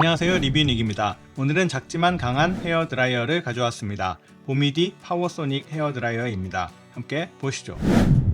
안녕하세요 리뷰닉입니다. 오늘은 작지만 강한 헤어 드라이어를 가져왔습니다. 보미디 파워소닉 헤어 드라이어입니다. 함께 보시죠.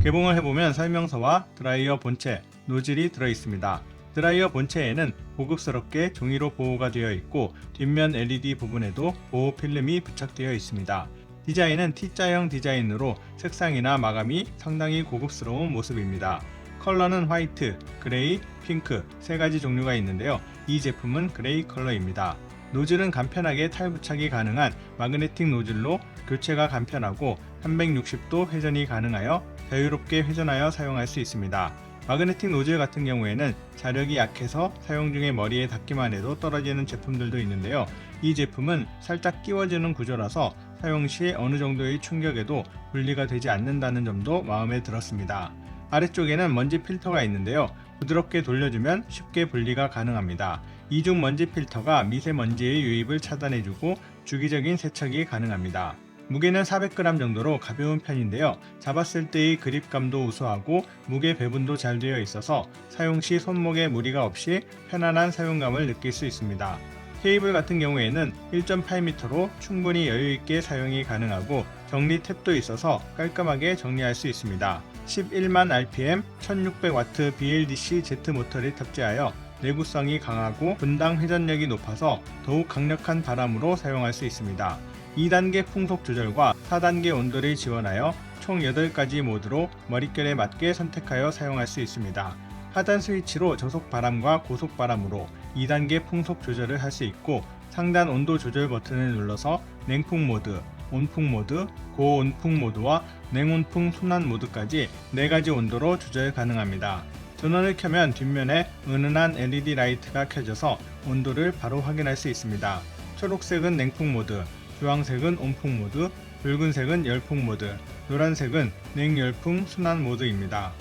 개봉을 해보면 설명서와 드라이어 본체, 노즐이 들어있습니다. 드라이어 본체에는 고급스럽게 종이로 보호가 되어 있고 뒷면 LED 부분에도 보호 필름이 부착되어 있습니다. 디자인은 T자형 디자인으로 색상이나 마감이 상당히 고급스러운 모습입니다. 컬러는 화이트, 그레이, 핑크 세 가지 종류가 있는데요. 이 제품은 그레이 컬러입니다. 노즐은 간편하게 탈부착이 가능한 마그네틱 노즐로 교체가 간편하고 360도 회전이 가능하여 자유롭게 회전하여 사용할 수 있습니다. 마그네틱 노즐 같은 경우에는 자력이 약해서 사용 중에 머리에 닿기만 해도 떨어지는 제품들도 있는데요. 이 제품은 살짝 끼워지는 구조라서 사용 시 어느 정도의 충격에도 분리가 되지 않는다는 점도 마음에 들었습니다. 아래쪽에는 먼지 필터가 있는데요. 부드럽게 돌려주면 쉽게 분리가 가능합니다. 이중 먼지 필터가 미세먼지의 유입을 차단해주고 주기적인 세척이 가능합니다. 무게는 400g 정도로 가벼운 편인데요. 잡았을 때의 그립감도 우수하고 무게 배분도 잘 되어 있어서 사용 시 손목에 무리가 없이 편안한 사용감을 느낄 수 있습니다. 케이블 같은 경우에는 1.8m로 충분히 여유있게 사용이 가능하고 정리 탭도 있어서 깔끔하게 정리할 수 있습니다. 11만 RPM 1600W BLDC Z 모터를 탑재하여 내구성이 강하고 분당 회전력이 높아서 더욱 강력한 바람으로 사용할 수 있습니다. 2단계 풍속 조절과 4단계 온도를 지원하여 총 8가지 모드로 머릿결에 맞게 선택하여 사용할 수 있습니다. 하단 스위치로 저속 바람과 고속 바람으로 2단계 풍속 조절을 할 수 있고 상단 온도 조절 버튼을 눌러서 냉풍 모드, 온풍 모드, 고온풍 모드와 냉온풍 순환 모드까지 4가지 온도로 조절 가능합니다. 전원을 켜면 뒷면에 은은한 LED 라이트가 켜져서 온도를 바로 확인할 수 있습니다. 초록색은 냉풍 모드, 주황색은 온풍 모드, 붉은색은 열풍 모드, 노란색은 냉열풍 순환 모드입니다.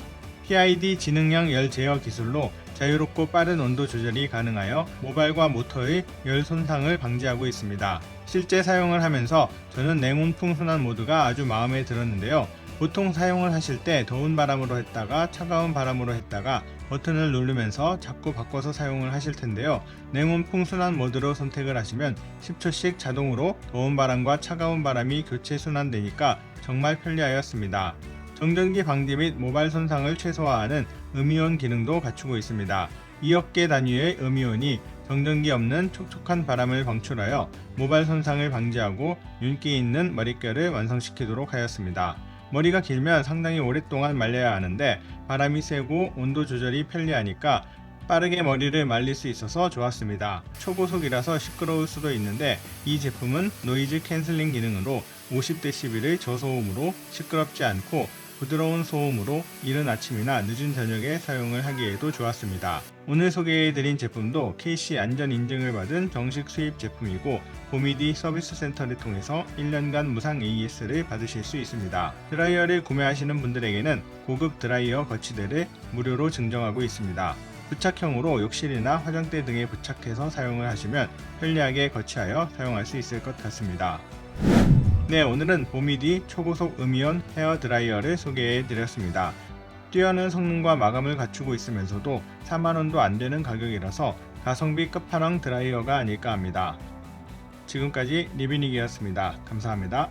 PID 지능형 열 제어 기술로 자유롭고 빠른 온도 조절이 가능하여 모발과 모터의 열 손상을 방지하고 있습니다. 실제 사용을 하면서 저는 냉온풍 순환 모드가 아주 마음에 들었는데요. 보통 사용을 하실 때 더운 바람으로 했다가 차가운 바람으로 했다가 버튼을 누르면서 자꾸 바꿔서 사용을 하실 텐데요. 냉온풍 순환 모드로 선택을 하시면 10초씩 자동으로 더운 바람과 차가운 바람이 교체 순환되니까 정말 편리하였습니다. 정전기 방지 및 모발 손상을 최소화하는 음이온 기능도 갖추고 있습니다. 2억 개 단위의 음이온이 정전기 없는 촉촉한 바람을 방출하여 모발 손상을 방지하고 윤기 있는 머릿결을 완성시키도록 하였습니다. 머리가 길면 상당히 오랫동안 말려야 하는데 바람이 세고 온도 조절이 편리하니까 빠르게 머리를 말릴 수 있어서 좋았습니다. 초고속이라서 시끄러울 수도 있는데 이 제품은 노이즈 캔슬링 기능으로 50dB의 저소음으로 시끄럽지 않고 부드러운 소음으로 이른 아침이나 늦은 저녁에 사용을 하기에도 좋았습니다. 오늘 소개해드린 제품도 KC 안전 인증을 받은 정식 수입 제품이고 보미디 서비스 센터를 통해서 1년간 무상 AS를 받으실 수 있습니다. 드라이어를 구매하시는 분들에게는 고급 드라이어 거치대를 무료로 증정하고 있습니다. 부착형으로 욕실이나 화장대 등에 부착해서 사용을 하시면 편리하게 거치하여 사용할 수 있을 것 같습니다. 네, 오늘은 보미디 초고속 음이온 헤어 드라이어를 소개해 드렸습니다. 뛰어난 성능과 마감을 갖추고 있으면서도 4만원도 안 되는 가격이라서 가성비 끝판왕 드라이어가 아닐까 합니다. 지금까지 리뷰닉이었습니다. 감사합니다.